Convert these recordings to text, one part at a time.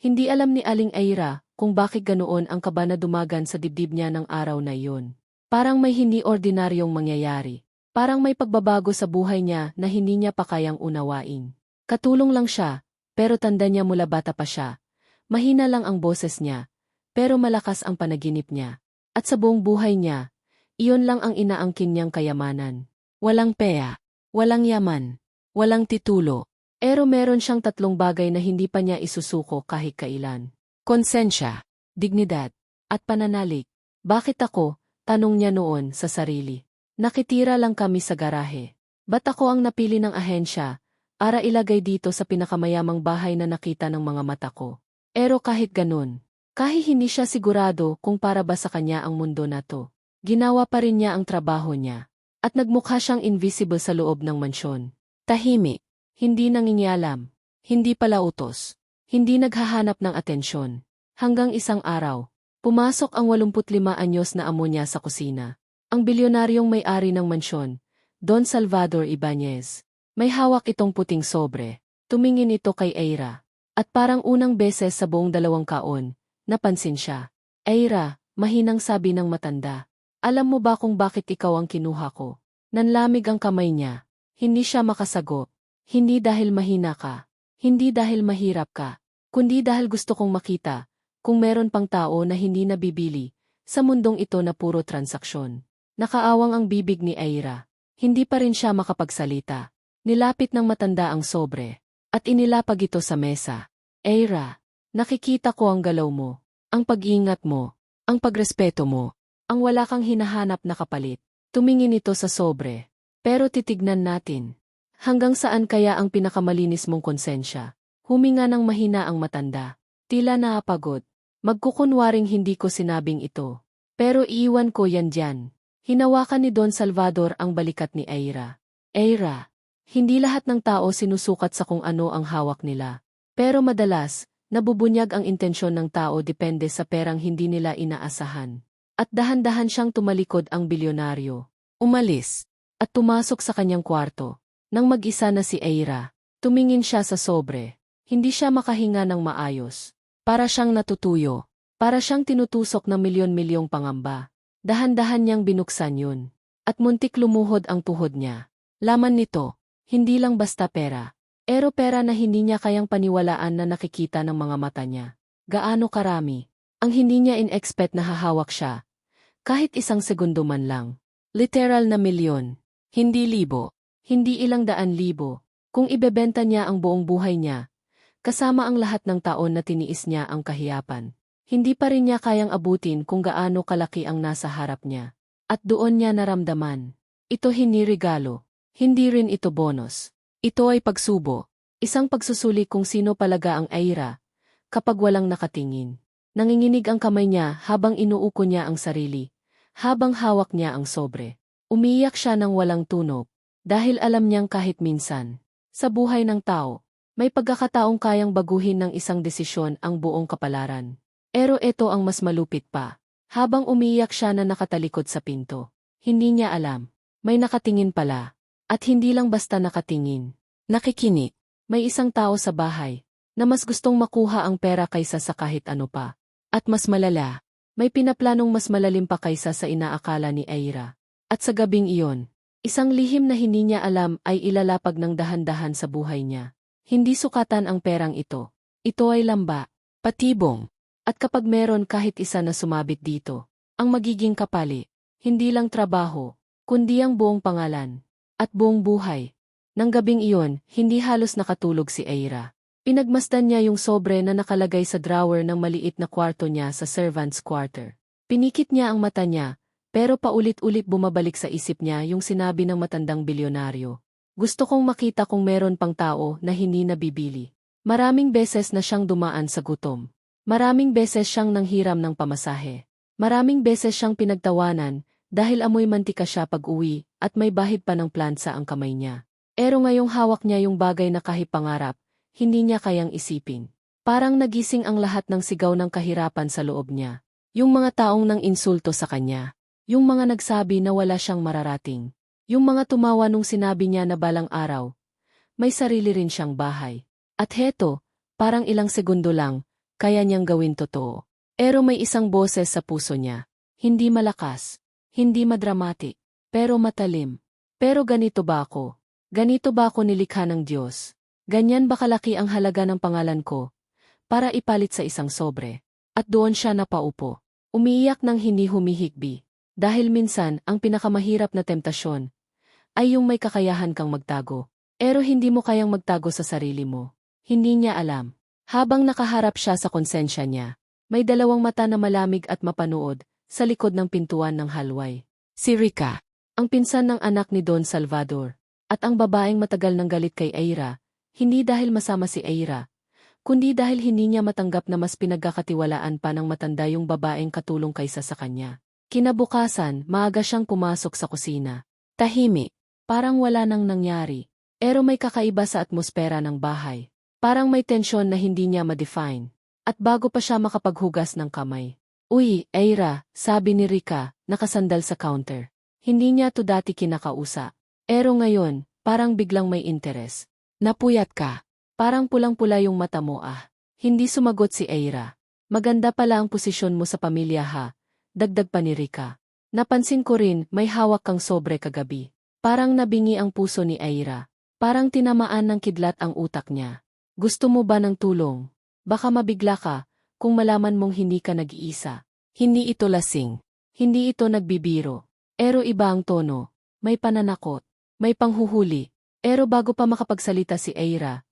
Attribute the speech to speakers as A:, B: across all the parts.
A: Hindi alam ni Aling Aira kung bakit ganoon ang kaba na dumagan sa dibdib niya ng araw na iyon. Parang may hindi ordinaryong mangyayari. Parang may pagbabago sa buhay niya na hindi niya pa kayang unawain. Katulong lang siya, pero tanda niya mula bata pa siya. Mahina lang ang boses niya, pero malakas ang panaginip niya. At sa buong buhay niya, iyon lang ang inaangkin niyang kayamanan. Walang pea, walang yaman, walang titulo, pero meron siyang tatlong bagay na hindi pa niya isusuko kahit kailan. Konsensya, dignidad, at pananalig. Bakit ako? Tanong niya noon sa sarili. Nakitira lang kami sa garahe. Ba't ako ang napili ng ahensya? Para ilagay dito sa pinakamayamang bahay na nakita ng mga mata ko. Pero kahit ganun, kahit hindi siya sigurado kung para ba sa kanya ang mundo na to, ginawa pa rin niya ang trabaho niya. At nagmukha siyang invisible sa loob ng mansyon. Tahimik, hindi nangingialam, hindi pala utos, hindi naghahanap ng atensyon. Hanggang isang araw, pumasok ang 85 anyos na amo niya sa kusina. Ang bilyonaryong may-ari ng mansyon, Don Salvador Ibanez. May hawak itong puting sobre. Tumingin ito kay Eira. At parang unang beses sa buong dalawang kaon, napansin siya. Eira, mahinang sabi ng matanda. Alam mo ba kung bakit ikaw ang kinuha ko? Nanlamig ang kamay niya. Hindi siya makasagot. Hindi dahil mahina ka. Hindi dahil mahirap ka. Kundi dahil gusto kong makita, kung meron pang tao na hindi nabibili, sa mundong ito na puro transaksyon. Nakaawang ang bibig ni Aira. Hindi pa rin siya makapagsalita. Nilapit ng matanda ang sobre, at inilapag ito sa mesa. Aira, nakikita ko ang galaw mo, ang pag-iingat mo, ang pagrespeto mo, ang wala kang hinahanap na kapalit. Tumingin ito sa sobre. Pero titignan natin. Hanggang saan kaya ang pinakamalinis mong konsensya? Huminga ng mahina ang matanda. Tila naapagod. Magkukunwaring hindi ko sinabing ito. Pero iiwan ko yan dyan. Hinawakan ni Don Salvador ang balikat ni Eira. Eira, hindi lahat ng tao sinusukat sa kung ano ang hawak nila. Pero madalas, nabubunyag ang intensyon ng tao depende sa perang hindi nila inaasahan. At dahan-dahan siyang tumalikod ang bilyonaryo. Umalis. At pumasok sa kanyang kwarto. Nang mag-isa na si Eira, tumingin siya sa sobre. Hindi siya makahinga ng maayos. Para siyang natutuyo. Para siyang tinutusok ng milyon-milyong pangamba. Dahan-dahan niyang binuksan yun. At muntik lumuhod ang tuhod niya. Laman nito, hindi lang basta pera. Ero pera na hindi niya kayang paniwalaan na nakikita ng mga mata niya. Gaano karami. Ang hindi niya in-expect na hahawak siya, kahit isang segundo man lang. Literal na milyon. Hindi libo. Hindi ilang daan libo. Kung ibebenta niya ang buong buhay niya, kasama ang lahat ng taon na tiniis niya ang kahiyapan. Hindi pa rin niya kayang abutin kung gaano kalaki ang nasa harap niya. At doon niya naramdaman. Ito hindi regalo. Hindi rin ito bonus. Ito ay pagsubo. Isang pagsusuli kung sino palaga ang Aira. Kapag walang nakatingin. Nanginginig ang kamay niya habang inuuko niya ang sarili, habang hawak niya ang sobre. Umiyak siya ng walang tunog, dahil alam niyang kahit minsan, sa buhay ng tao, may pagkakataong kayang baguhin ng isang desisyon ang buong kapalaran. Pero ito ang mas malupit pa. Habang umiyak siya na nakatalikod sa pinto, hindi niya alam, may nakatingin pala. At hindi lang basta nakatingin. Nakikinig. May isang tao sa bahay, na mas gustong makuha ang pera kaysa sa kahit ano pa. At mas malala, may pinaplanong mas malalim pa kaysa sa inaakala ni Aira. At sa gabing iyon, isang lihim na hindi niya alam ay ilalapag ng dahan-dahan sa buhay niya. Hindi sukatan ang perang ito. Ito ay lamba, patibong. At kapag meron kahit isa na sumabit dito, ang magiging kapali, hindi lang trabaho, kundi ang buong pangalan, at buong buhay. Nang gabing iyon, hindi halos nakatulog si Aira. Pinagmasdan niya yung sobre na nakalagay sa drawer ng maliit na kwarto niya sa servant's quarter. Pinikit niya ang mata niya, pero paulit-ulit bumabalik sa isip niya yung sinabi ng matandang bilyonaryo. Gusto kong makita kung meron pang tao na hindi nabibili. Maraming beses na siyang dumaan sa gutom. Maraming beses siyang nanghiram ng pamasahe. Maraming beses siyang pinagtawanan dahil amoy mantika siya pag-uwi at may bahid pa ng plansa ang kamay niya. Pero ngayong hawak niya yung bagay na kahit pangarap, hindi niya kayang isipin. Parang nagising ang lahat ng sigaw ng kahirapan sa loob niya. Yung mga taong nang insulto sa kanya. Yung mga nagsabi na wala siyang mararating. Yung mga tumawa nung sinabi niya na balang araw. May sarili rin siyang bahay. At heto, parang ilang segundo lang, kaya niyang gawin totoo. Pero may isang boses sa puso niya. Hindi malakas, hindi madramatic, pero matalim. Pero ganito ba ako? Ganito ba ako nilikha ng Diyos? Ganyan ba kalaki ang halaga ng pangalan ko? Para ipalit sa isang sobre. At doon siya napaupo. Umiiyak ng hindi humihikbi. Dahil minsan, ang pinakamahirap na temptasyon ay yung may kakayahan kang magtago. Pero hindi mo kayang magtago sa sarili mo. Hindi niya alam. Habang nakaharap siya sa konsensya niya, may dalawang mata na malamig at mapanood sa likod ng pintuan ng halway. Si Rica, ang pinsan ng anak ni Don Salvador, at ang babaeng matagal ng galit kay Aira, hindi dahil masama si Aira, kundi dahil hindi niya matanggap na mas pinagkakatiwalaan pa ng matanda yung babaeng katulong kaysa sa kanya. Kinabukasan, maaga siyang pumasok sa kusina. Tahimik, parang wala nang nangyari. Pero may kakaiba sa atmosfera ng bahay. Parang may tensyon na hindi niya ma-define. At bago pa siya makapaghugas ng kamay. Uy, Aira, sabi ni Rika, nakasandal sa counter. Hindi niya to dati kinakausa. Pero ngayon, parang biglang may interes. Napuyat ka. Parang pulang-pula yung mata mo ah. Hindi sumagot si Aira. Maganda pala ang posisyon mo sa pamilya ha. Dagdag pa ni Rika. Napansin ko rin, may hawak kang sobre kagabi. Parang nabingi ang puso ni Aira. Parang tinamaan ng kidlat ang utak niya. Gusto mo ba ng tulong? Baka mabigla ka, kung malaman mong hindi ka nag-iisa. Hindi ito lasing. Hindi ito nagbibiro. Pero iba ang tono. May pananakot. May panghuhuli. Pero bago pa makapagsalita si Aira,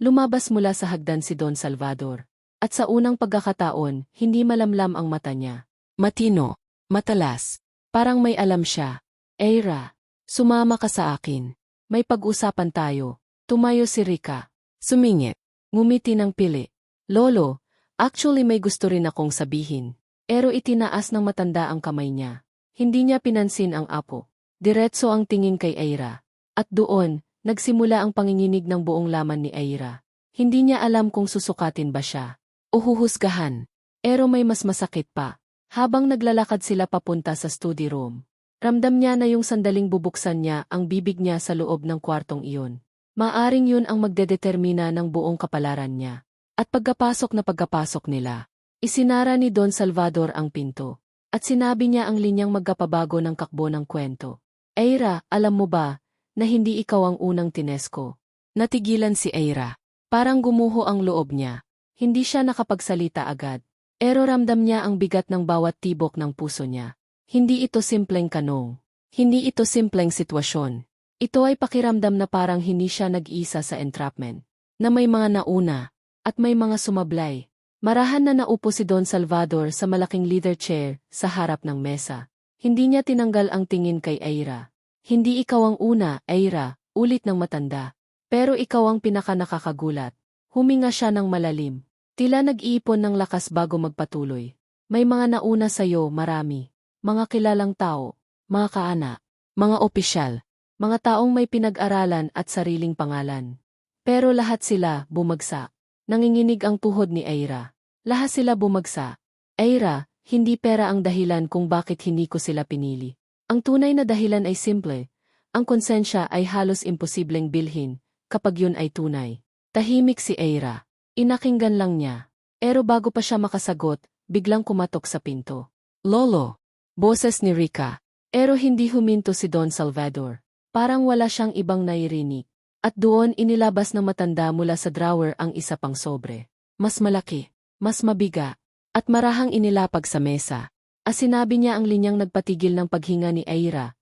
A: lumabas mula sa hagdan si Don Salvador. At sa unang pagkakataon, hindi malamlam ang mata niya. Matino. Matalas. Parang may alam siya. Aira, sumama ka sa akin. May pag-usapan tayo. Tumayo si Rika. Sumingit. Ngumiti ng pili. Lolo, actually may gusto rin akong sabihin. Pero itinaas ng matanda ang kamay niya. Hindi niya pinansin ang apo. Diretso ang tingin kay Aira. At doon, nagsimula ang panginginig ng buong laman ni Aira. Hindi niya alam kung susukatin ba siya. O huhusgahan. Pero may mas masakit pa. Habang naglalakad sila papunta sa study room. Ramdam niya na yung sandaling bubuksan niya ang bibig niya sa loob ng kwartong iyon. Maaring yun ang magdedetermina ng buong kapalaran niya. At pagkapasok na pagkapasok nila, isinara ni Don Salvador ang pinto. At sinabi niya ang linyang magkapabago ng kakbo ng kwento. Eira, alam mo ba, na hindi ikaw ang unang tinesko? Natigilan si Eira. Parang gumuho ang loob niya. Hindi siya nakapagsalita agad. Pero ramdam niya ang bigat ng bawat tibok ng puso niya. Hindi ito simpleng kanong. Hindi ito simpleng sitwasyon. Ito ay pakiramdam na parang hindi siya nag-isa sa entrapment. Na may mga nauna, at may mga sumablay. Marahan na naupo si Don Salvador sa malaking leader chair sa harap ng mesa. Hindi niya tinanggal ang tingin kay Aira. Hindi ikaw ang una, Aira, ulit ng matanda. Pero ikaw ang pinaka nakakagulat. Huminga siya ng malalim. Tila nag-iipon ng lakas bago magpatuloy. May mga nauna sa'yo, marami. Mga kilalang tao, mga kaana, mga opisyal, mga taong may pinag-aralan at sariling pangalan. Pero lahat sila bumagsak. Nanginginig ang tuhod ni Aira. Lahat sila bumagsa. Aira, hindi pera ang dahilan kung bakit hindi ko sila pinili. Ang tunay na dahilan ay simple. Ang konsensya ay halos imposibleng bilhin, kapag yun ay tunay. Tahimik si Aira. Inakinggan lang niya. Pero bago pa siya makasagot, biglang kumatok sa pinto. Lolo! Boses ni Rika. Pero hindi huminto si Don Salvador. Parang wala siyang ibang nairinig. At doon inilabas ng matanda mula sa drawer ang isa pang sobre. Mas malaki, mas mabiga, at marahang inilapag sa mesa. As sinabi niya ang linyang nagpatigil ng paghinga ni Aira.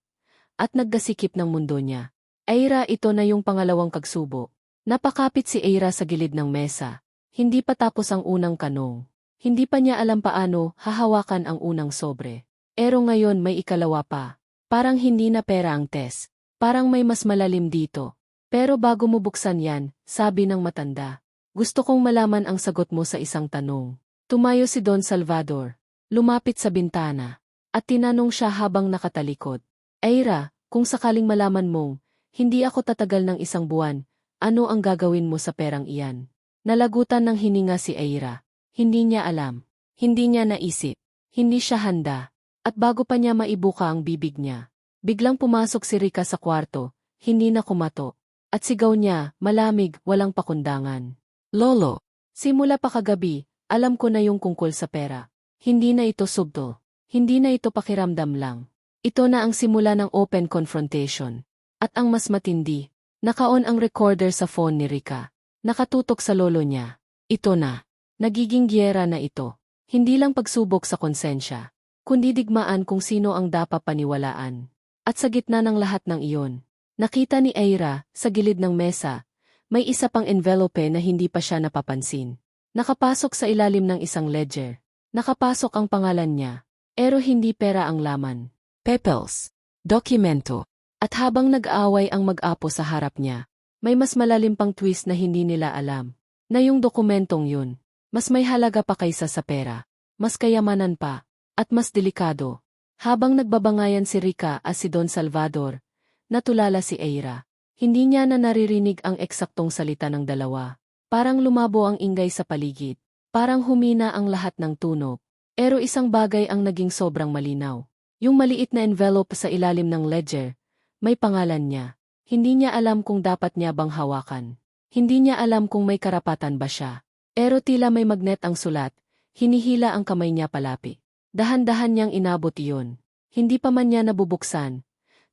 A: At naggasikip ng mundo niya. Aira ito na yung pangalawang kagsubo. Napakapit si Aira sa gilid ng mesa. Hindi pa tapos ang unang kanong. Hindi pa niya alam paano hahawakan ang unang sobre. Pero ngayon may ikalawa pa. Parang hindi na pera ang test. Parang may mas malalim dito. Pero bago mo buksan yan, sabi ng matanda, gusto kong malaman ang sagot mo sa isang tanong. Tumayo si Don Salvador, lumapit sa bintana, at tinanong siya habang nakatalikod. Aira, kung sakaling malaman mong, hindi ako tatagal ng isang buwan, ano ang gagawin mo sa perang iyan? Nalagutan ng hininga si Aira. Hindi niya alam. Hindi niya naisip. Hindi siya handa. At bago pa niya maibuka ang bibig niya, biglang pumasok si Rika sa kwarto, hindi na kumato. At sigaw niya, malamig, walang pakundangan. Lolo, simula pa kagabi, alam ko na yung kungkol sa pera. Hindi na ito subtle. Hindi na ito pakiramdam lang. Ito na ang simula ng open confrontation. At ang mas matindi, nakaon ang recorder sa phone ni Rika. Nakatutok sa lolo niya. Ito na. Nagiging giyera na ito. Hindi lang pagsubok sa konsensya, kundi digmaan kung sino ang dapat paniwalaan. At sa gitna ng lahat ng iyon, nakita ni Aira, sa gilid ng mesa, may isa pang envelope na hindi pa siya napapansin. Nakapasok sa ilalim ng isang ledger. Nakapasok ang pangalan niya. Pero hindi pera ang laman. Pepels. Dokumento. At habang nag-aaway ang mag-apo sa harap niya, may mas malalim pang twist na hindi nila alam. Na yung dokumentong yun, mas may halaga pa kaysa sa pera. Mas kayamanan pa. At mas delikado. Habang nagbabangayan si Rica at si Don Salvador, natulala si Eira. Hindi niya na naririnig ang eksaktong salita ng dalawa. Parang lumabo ang ingay sa paligid. Parang humina ang lahat ng tunog. Pero isang bagay ang naging sobrang malinaw. Yung maliit na envelope sa ilalim ng ledger, may pangalan niya. Hindi niya alam kung dapat niya bang hawakan. Hindi niya alam kung may karapatan ba siya. Pero tila may magnet ang sulat, hinihila ang kamay niya palapi. Dahan-dahan niyang inabot iyon. Hindi pa man niya nabubuksan.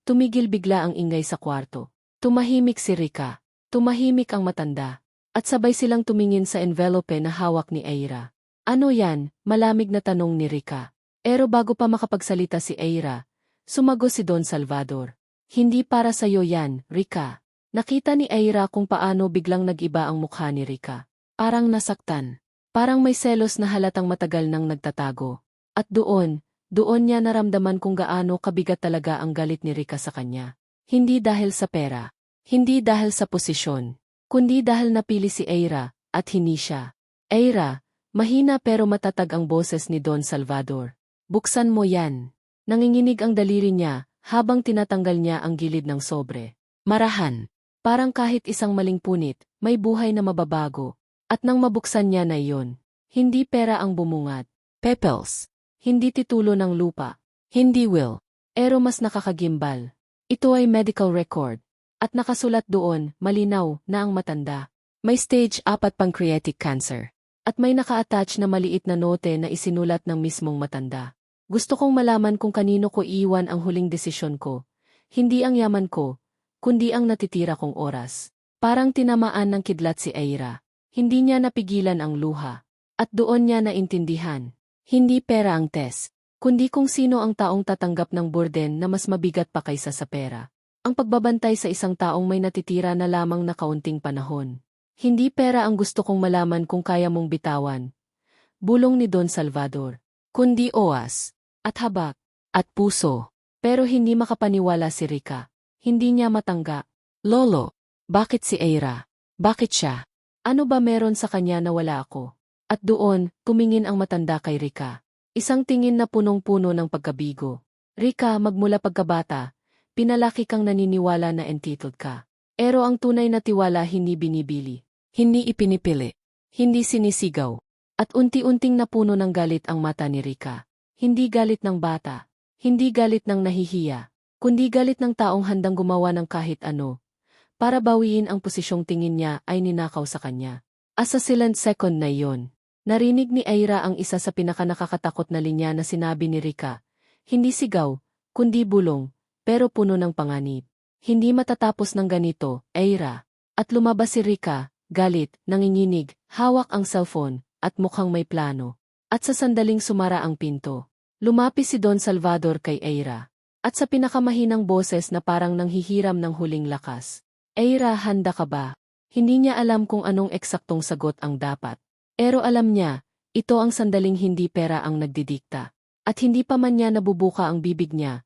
A: Tumigil bigla ang ingay sa kwarto. Tumahimik si Rika. Tumahimik ang matanda. At sabay silang tumingin sa envelope na hawak ni Eira. Ano yan? Malamig na tanong ni Rika. Pero bago pa makapagsalita si Eira, sumago si Don Salvador. Hindi para sa'yo yan, Rika. Nakita ni Eira kung paano biglang nag-iba ang mukha ni Rika. Parang nasaktan. Parang may selos na halatang matagal nang nagtatago. At doon, doon niya naramdaman kung gaano kabigat talaga ang galit ni Rika sa kanya. Hindi dahil sa pera. Hindi dahil sa posisyon. Kundi dahil napili si Eira, at hindi siya. Eira, mahina pero matatag ang boses ni Don Salvador. Buksan mo yan. Nanginginig ang daliri niya, habang tinatanggal niya ang gilid ng sobre. Marahan. Parang kahit isang maling punit, may buhay na mababago. At nang mabuksan niya na iyon, hindi pera ang bumungat. Pepels. Hindi titulo ng lupa. Hindi will. Pero mas nakakagimbal. Ito ay medical record. At nakasulat doon, malinaw, na ang matanda. May stage 4 pancreatic cancer. At may naka-attach na maliit na note na isinulat ng mismong matanda. Gusto kong malaman kung kanino ko iiwan ang huling desisyon ko. Hindi ang yaman ko, kundi ang natitira kong oras. Parang tinamaan ng kidlat si Aira. Hindi niya napigilan ang luha. At doon niya naintindihan. Hindi pera ang test, kundi kung sino ang taong tatanggap ng burden na mas mabigat pa kaysa sa pera. Ang pagbabantay sa isang taong may natitira na lamang na kaunting panahon. Hindi pera ang gusto kong malaman kung kaya mong bitawan. Bulong ni Don Salvador. Kundi oas, at habak, at puso. Pero hindi makapaniwala si Rika. Hindi niya matangga. Lolo, bakit si Eira? Bakit siya? Ano ba meron sa kanya na wala ako? At doon, tumingin ang matanda kay Rika. Isang tingin na punong-puno ng pagkabigo. Rika, magmula pagkabata, pinalaki kang naniniwala na entitled ka. Pero ang tunay na tiwala hindi binibili. Hindi ipinipili. Hindi sinisigaw. At unti-unting napuno ng galit ang mata ni Rika. Hindi galit ng bata. Hindi galit ng nahihiya. Kundi galit ng taong handang gumawa ng kahit ano. Para bawiin ang posisyong tingin niya ay ninakaw sa kanya. Silang second na iyon. Narinig ni Aira ang isa sa pinakanakakatakot na linya na sinabi ni Rika. Hindi sigaw, kundi bulong, pero puno ng panganib. Hindi matatapos ng ganito, Aira. At lumabas si Rika, galit, nanginginig, hawak ang cellphone, at mukhang may plano. At sa sandaling sumara ang pinto. Lumapis si Don Salvador kay Aira. At sa pinakamahinang boses na parang nanghihiram ng huling lakas. Aira, handa ka ba? Hindi niya alam kung anong eksaktong sagot ang dapat. Pero alam niya, ito ang sandaling hindi pera ang nagdidikta. At hindi pa man niya nabubuka ang bibig niya,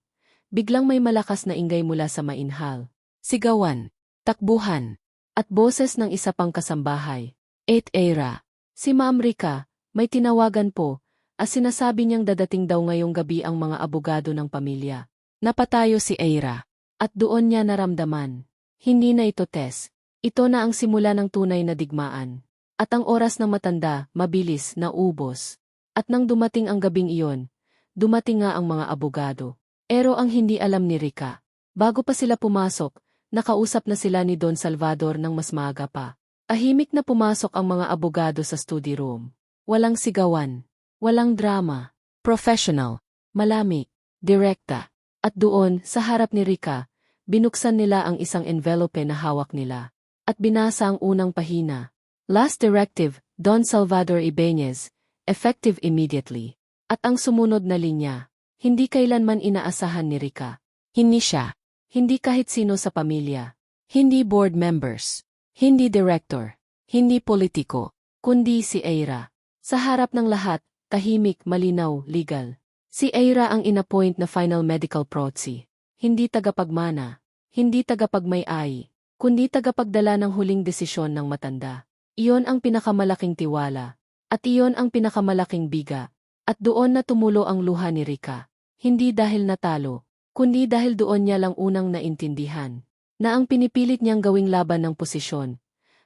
A: biglang may malakas na ingay mula sa mainhal. Sigawan, takbuhan, at boses ng isa pang kasambahay. Eight Era. Si Ma'am Rika, may tinawagan po, as sinasabi niyang dadating daw ngayong gabi ang mga abogado ng pamilya. Napatayo si Eira. At doon niya naramdaman. Hindi na ito test. Ito na ang simula ng tunay na digmaan. At ang oras ng matanda, mabilis, naubos. At nang dumating ang gabing iyon, dumating nga ang mga abogado. Pero ang hindi alam ni Rika, bago pa sila pumasok, nakausap na sila ni Don Salvador ng mas maaga pa. Ahimik na pumasok ang mga abogado sa study room. Walang sigawan. Walang drama. Professional. Malami. Direkta. At doon, sa harap ni Rika, binuksan nila ang isang envelope na hawak nila. At binasa ang unang pahina. Last Directive, Don Salvador Ibanez, effective immediately. At ang sumunod na linya, hindi kailanman inaasahan ni Rika. Hindi siya. Hindi kahit sino sa pamilya. Hindi board members. Hindi director. Hindi politiko. Kundi si Eira. Sa harap ng lahat, tahimik, malinaw, legal. Si Eira ang inappoint na final medical proxy. Hindi tagapagmana. Hindi tagapagmay-ay. Kundi tagapagdala ng huling desisyon ng matanda. Iyon ang pinakamalaking tiwala. At iyon ang pinakamalaking biga. At doon na tumulo ang luha ni Rika. Hindi dahil natalo, kundi dahil doon niya lang unang naintindihan na ang pinipilit niyang gawing laban ng posisyon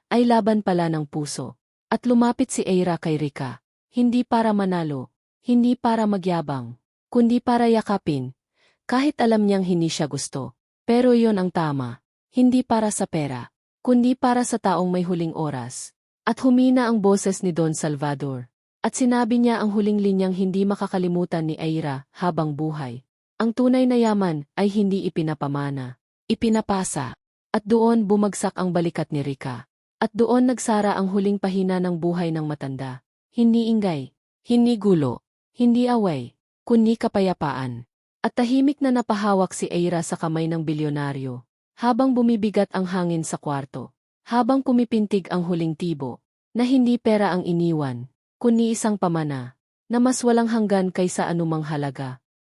A: ay laban pala ng puso. At lumapit si Eira kay Rika, hindi para manalo, hindi para magyabang, kundi para yakapin, kahit alam niyang hindi siya gusto. Pero iyon ang tama, hindi para sa pera, kundi para sa taong may huling oras. At humina ang boses ni Don Salvador. At sinabi niya ang huling linyang hindi makakalimutan ni Eira habang buhay. Ang tunay na yaman ay hindi ipinapamana, ipinapasa. At doon bumagsak ang balikat ni Rika. At doon nagsara ang huling pahina ng buhay ng matanda. Hindi ingay, hindi gulo, hindi away, kundi kapayapaan. At tahimik na napahawak si Eira sa kamay ng bilyonaryo. Habang bumibigat ang hangin sa kwarto. Habang pumipintig ang huling tibo. Na hindi pera ang iniwan, kundi isang pamana. Na mas walang hanggan kaysa anumang halaga.